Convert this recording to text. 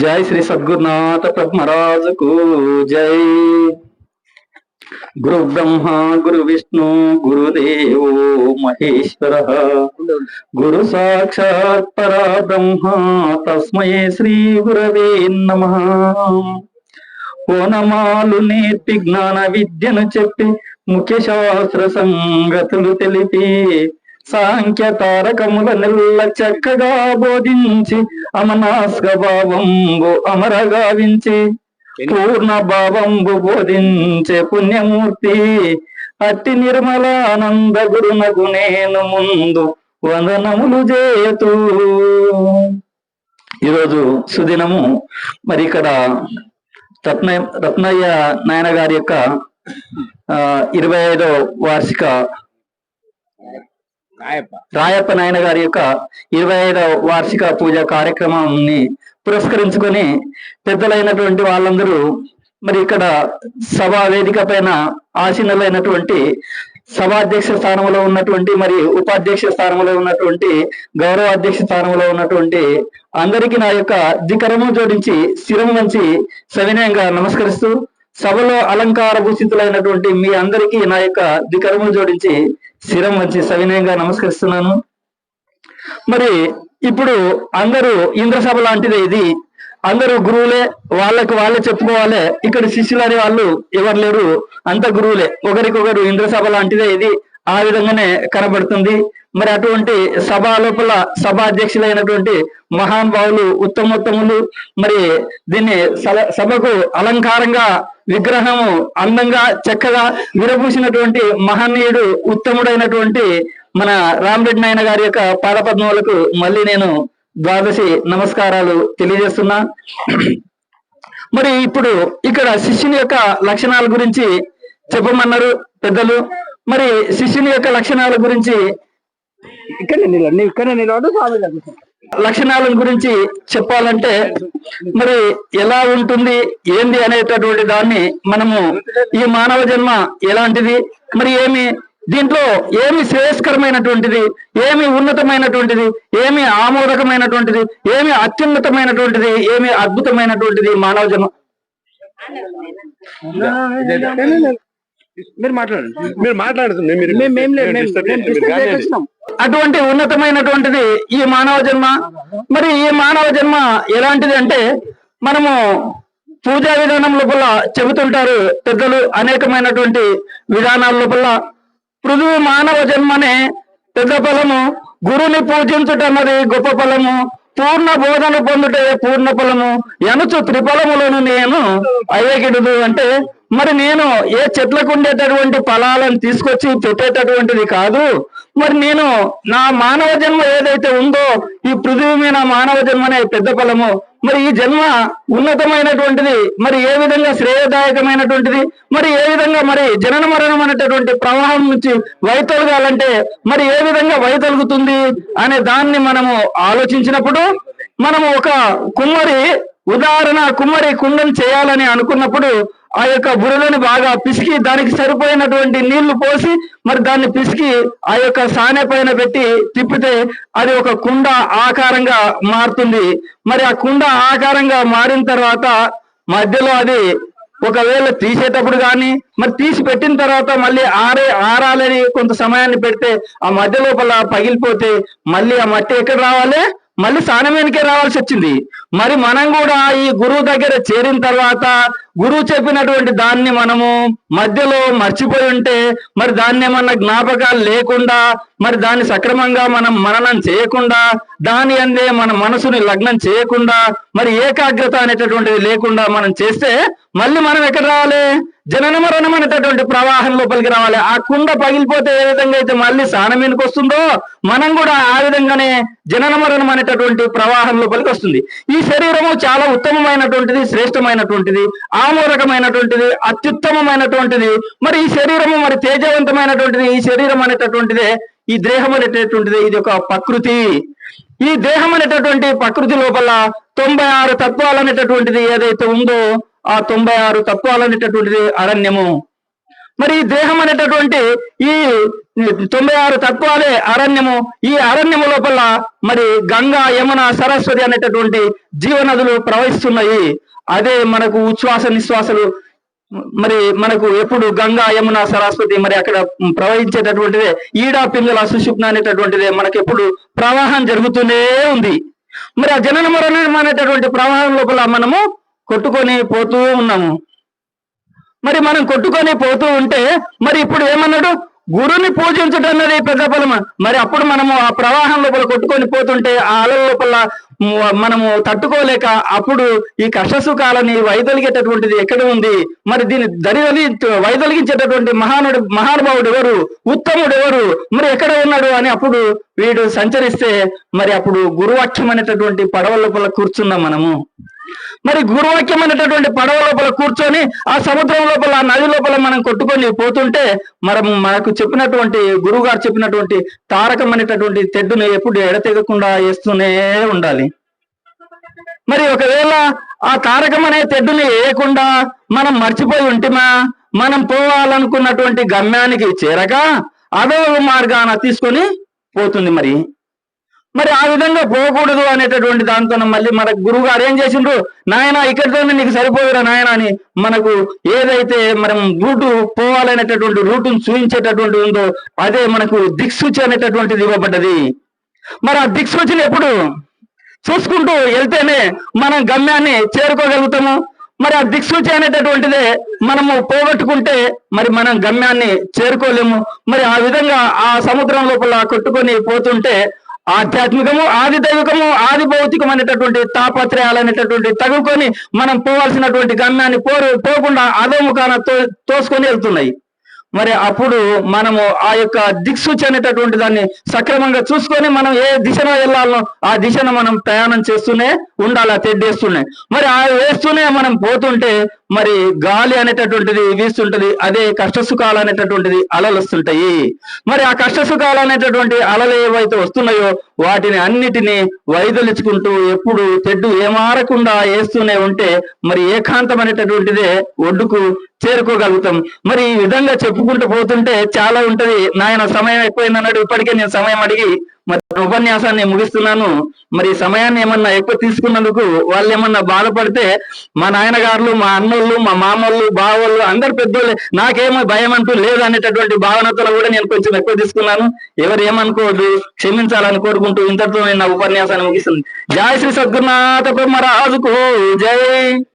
జై శ్రీ సద్గురునాథ ప్రభు మహారాజుకు జై. గురు బ్రహ్మ గురు విష్ణు గురుదేవో మహేశ్వర. గురు సాక్షాత్ పరా బ్రహ్మ తస్మై శ్రీ గురవే నమ. ఓనమాలు నేర్పి జ్ఞాన విద్యను చెప్పి ముఖ్య శాస్త్ర సంగతులు తెలిపి సాంఖ్య తారకముల నెల్ల చక్కగా బోధించి అమనాస్క భావంబు అమరగావించి పూర్ణ భావంబు బోధించే పుణ్యమూర్తి అట్టి నిర్మలానంద గురునకు నేను ముందు వందనములు చేతూ ఈరోజు సుదినము. మరి ఇక్కడ రత్న రత్నయ్య నాయన గారి యొక్క ఆ, ఇరవై ఐదో వార్షిక రాయప్ప. నాయన గారి యొక్క ఇరవై ఐదవ వార్షిక పూజ కార్యక్రమాన్ని పురస్కరించుకొని పెద్దలైనటువంటి వాళ్ళందరూ మరి ఇక్కడ సభా వేదిక పైన ఆసీనులైనటువంటి సభాధ్యక్ష స్థానంలో ఉన్నటువంటి మరి ఉపాధ్యక్ష స్థానంలో ఉన్నటువంటి గౌరవ అధ్యక్ష స్థానంలో ఉన్నటువంటి అందరికీ నా యొక్క దికరము జోడించి శిరం వంచి సవినయంగా నమస్కరిస్తూ సభలో అలంకార భూషితులైనటువంటి మీ అందరికీ నా యొక్క దికరము జోడించి శిరం వచ్చి సవినయంగా నమస్కరిస్తున్నాను. మరి ఇప్పుడు అందరూ ఇంద్రసభ లాంటిదే ఇది. అందరూ గురువులే వాళ్ళకు వాళ్ళే చెప్పుకోవాలి. ఇక్కడ శిష్యులు అనే వాళ్ళు ఎవరు లేరు అంత గురువులే. ఒకరికొకరు ఇంద్రసభ లాంటిదే ఇది. ఆ విధంగానే కనబడుతుంది. మరి అటువంటి సభ లోపల సభ అధ్యక్షులైనటువంటి మహానుభావులు ఉత్తమోత్తములు మరి దీన్ని సభకు అలంకారంగా విగ్రహము అందంగా చక్కగా విరబూసినటువంటి మహనీయుడు ఉత్తముడైనటువంటి మన రామరెడ్డి నాయన గారి యొక్క పాదపద్మములకు మళ్ళీ నేను ద్వాదశి నమస్కారాలు తెలియజేస్తున్నా. మరి ఇప్పుడు ఇక్కడ శిష్యుని యొక్క లక్షణాల గురించి చెప్పమన్నారు పెద్దలు. మరి శిష్యుని యొక్క లక్షణాల గురించి ఇక్కడ నిలబడి ఇక్కడ నిలబడు స్వామి లక్షణాల గురించి చెప్పాలంటే మరి ఎలా ఉంటుంది ఏంది అనేటటువంటి దాన్ని మనము ఈ మానవ జన్మ ఎలాంటిది మరి ఏమి దీంట్లో ఏమి శ్రేయస్కరమైనటువంటిది ఏమి ఉన్నతమైనటువంటిది ఏమి ఆమోదకమైనటువంటిది ఏమి అత్యున్నతమైనటువంటిది ఏమి అద్భుతమైనటువంటిది మానవ జన్మ? మీరు మాట్లాడండి. మీరు మాట్లాడుతుంది. అటువంటి ఉన్నతమైనటువంటిది ఈ మానవ జన్మ. మరి ఈ మానవ జన్మ ఎలాంటిది అంటే మనము పూజా విధానం లోపల చెబుతుంటారు పెద్దలు అనేకమైనటువంటి విధానాల లోపల. పృథువు మానవ జన్మనే పెద్ద ఫలము గురుని పూజించుటన్నది గొప్ప ఫలము పూర్ణ బోధన పొందుటే పూర్ణ ఫలము ఎనుచు త్రిఫలములను నేను అయ్యగిడుదు అంటే మరి నేను ఏ చెట్లకు ఉండేటటువంటి ఫలాలను తీసుకొచ్చి పెట్టేటటువంటిది కాదు. మరి నేను నా మానవ జన్మ ఏదైతే ఉందో ఈ పృథివీ మీద మానవ జన్మ అనే పెద్ద ఫలము. మరి ఈ జన్మ ఉన్నతమైనటువంటిది మరి ఏ విధంగా శ్రేయదాయకమైనటువంటిది మరి ఏ విధంగా మరి జనన మరణం అనేటటువంటి ప్రవాహం నుంచి వైతొలగాలంటే మరి ఏ విధంగా వైతొలుగుతుంది అనే దాన్ని మనము ఆలోచించినప్పుడు మనము ఒక కుమ్మరి ఉదాహరణ కుమ్మరి కుండం చేయాలని అనుకున్నప్పుడు ఆ యొక్క బురదని బాగా పిసికి దానికి సరిపోయినటువంటి నీళ్ళు పోసి మరి దాన్ని పిసికి ఆ యొక్క సానె పైన పెట్టి తిప్పితే అది ఒక కుండ ఆకారంగా మారుతుంది. మరి ఆ కుండ ఆకారంగా మారిన తర్వాత మధ్యలో అది ఒకవేళ తీసేటప్పుడు కానీ మరి తీసి పెట్టిన తర్వాత మళ్ళీ ఆరే ఆరాలని కొంత సమయాన్ని పెడితే ఆ మధ్య లోపల పగిలిపోతే మళ్ళీ ఆ మట్టి ఎక్కడ రావాలి? మళ్ళీ సానమేనికే రావాల్సి వచ్చింది. మరి మనం కూడా ఈ గురువు దగ్గర చేరిన తర్వాత గురువు చెప్పినటువంటి దాన్ని మనము మధ్యలో మర్చిపోయి ఉంటే మరి దాన్ని ఏమన్నా జ్ఞాపకాలు లేకుండా మరి దాన్ని సక్రమంగా మనం మననం చేయకుండా దాని అందే మన మనసుని లగ్నం చేయకుండా మరి ఏకాగ్రత అనేటటువంటిది లేకుండా మనం చేస్తే మళ్ళీ మనం ఎక్కడ రావాలి? జనన మరణం అనేటటువంటి ప్రవాహం లోపలికి రావాలి. ఆ కుండ పగిలిపోతే ఏ విధంగా అయితే మళ్ళీ సానమీనికి వస్తుందో మనం కూడా ఆ విధంగానే జనన మరణం అనేటటువంటి ప్రవాహం లోపలికి వస్తుంది. ఈ శరీరము చాలా ఉత్తమమైనటువంటిది శ్రేష్టమైనటువంటిది ఆమోదకమైనటువంటిది అత్యుత్తమమైనటువంటిది. మరి ఈ శరీరము మరి తేజవంతమైనటువంటిది ఈ శరీరం అనేటటువంటిది ఈ దేహం అనేటటువంటిది ఇది ఒక ప్రకృతి. ఈ దేహం అనేటటువంటి ప్రకృతి లోపల తొంభై ఆరు తత్వాలు అనేటటువంటిది ఏదైతే ఉందో ఆ తొంభై ఆరు తత్వాలు అనేటటువంటిది అరణ్యము. మరి దేహం అనేటటువంటి ఈ తొంభై ఆరు తత్వాలే అరణ్యము. ఈ అరణ్యము లోపల మరి గంగా యమున సరస్వతి అనేటటువంటి జీవనదులు ప్రవహిస్తున్నాయి. అదే మనకు ఉచ్ఛ్వాస నిశ్వాసలు. మరి మనకు ఎప్పుడు గంగా యమున సరస్వతి మరి అక్కడ ప్రవహించేటటువంటిదే. ఈడా పింగళ సుషుప్న అనేటటువంటిదే మనకి ఎప్పుడు ప్రవాహం జరుగుతూనే ఉంది. మరి ఆ జనన మరణం అనేటటువంటి ప్రవాహం లోపల మనము కొట్టుకొని పోతూ ఉన్నాము. మరి మనం కొట్టుకొని పోతూ ఉంటే మరి ఇప్పుడు ఏమన్నాడు? గురుని పూజించడం అన్నది పెద్ద ఫలం మరి అప్పుడు మనము ఆ ప్రవాహం లోపల కొట్టుకొని పోతుంటే ఆ అల లోపల మనము తట్టుకోలేక అప్పుడు ఈ కష్ట వైదొలిగేటటువంటిది ఎక్కడ ఉంది? మరి దీని దరిదలి వైదొలిగించేటటువంటి మహానుడు మహానుభావుడు ఎవరు? ఉత్తముడు ఎవరు? మరి ఎక్కడ ఉన్నాడు అని అప్పుడు వీడు సంచరిస్తే మరి అప్పుడు గురువాక్యం అనేటటువంటి పడవ లోపల కూర్చున్నాం మనము. మరి గురువాక్యం అనేటటువంటి పడవ లోపల కూర్చొని ఆ సముద్రం లోపల ఆ నది లోపల మనం కొట్టుకొని పోతుంటే మనం మనకు చెప్పినటువంటి గురువు గారు చెప్పినటువంటి తారకం అనేటటువంటి తెడ్డుని ఎప్పుడు ఎడతెగకుండా వేస్తూనే ఉండాలి. మరి ఒకవేళ ఆ తారకం అనే తెడ్డుని వేయకుండా మనం మర్చిపోయి ఉంటేమా? మనం పోవాలనుకున్నటువంటి గమ్యానికి చేరక అదో మార్గాన తీసుకొని పోతుంది మరి. మరి ఆ విధంగా పోకూడదు అనేటటువంటి దాంతో మళ్ళీ మన గురువు గారు ఏం చేసిండ్రు? నాయన ఇక్కడితోనే నీకు సరిపోదురా నాయన అని మనకు ఏదైతే మనం రూటు పోవాలనేటటువంటి రూటును చూపించేటటువంటి ఉందో అదే మనకు దిక్సూచి అనేటటువంటిది ఇవ్వబడ్డది. మరి ఆ దిక్సూచిని ఎప్పుడు చూసుకుంటూ వెళ్తేనే మనం గమ్యాన్ని చేరుకోగలుగుతాము. మరి ఆ దిక్సూచి అనేటటువంటిదే మనము పోగొట్టుకుంటే మరి మనం గమ్యాన్ని చేరుకోలేము. మరి ఆ విధంగా ఆ సముద్రం లోపల కొట్టుకొని పోతుంటే ఆధ్యాత్మికము ఆది దైవికము ఆది భౌతికం అనేటటువంటి తాపత్రయాలు అనేటటువంటి తగులుకొని మనం పోవాల్సినటువంటి గమ్యాన్ని పోరు పోకుండా అధోముఖాన తో తోసుకొని వెళ్తున్నాయి. మరి అప్పుడు మనము ఆ యొక్క దిక్సూచి అనేటటువంటి దాన్ని సక్రమంగా చూసుకొని మనం ఏ దిశలో వెళ్ళాలనో ఆ దిశను మనం ప్రయాణం చేస్తూనే ఉండాలి ఆ తెడ్డేస్తూనే. మరి ఆ వేస్తూనే మనం పోతుంటే మరి గాలి అనేటటువంటిది వీస్తుంటది అదే కష్ట సుఖాలు అనేటటువంటిది అలలు వస్తుంటాయి మరి ఆ కష్ట సుఖాలు అనేటటువంటి అలలు ఏవైతే వస్తున్నాయో వాటిని అన్నిటినీ వైదొలుచుకుంటూ ఎప్పుడు తెడ్డు ఏమారకుండా వేస్తూనే ఉంటే మరి ఏకాంతం అనేటటువంటిదే ఒడ్డుకు చేరుకోగలుగుతాం. మరి ఈ విధంగా చెప్పుకుంటూ పోతుంటే చాలా ఉంటది. నాయన సమయం ఎక్కువైందన్నాడు ఇప్పటికే నేను సమయం అడిగి మరి ఉపన్యాసాన్ని ముగిస్తున్నాను. మరి సమయాన్ని ఏమన్నా ఎక్కువ తీసుకున్నందుకు వాళ్ళు ఏమన్నా బాధపడితే మా నాయనగారులు మా అన్నోళ్ళు మా మామోళ్ళు బావోళ్ళు అందరు పెద్దోళ్ళు నాకేమో భయం అంటూ లేదు అనేటటువంటి భావనతో కూడా నేను కొంచెం ఎక్కువ తీసుకున్నాను. ఎవరు ఏమనుకోవద్దు క్షమించాలని కోరుకుంటూ ఇంతటితో నేను నా ఉపన్యాసాన్ని ముగిస్తుంది. జై శ్రీ సద్గురునాథ బ్రహ్మరాజుకు జై.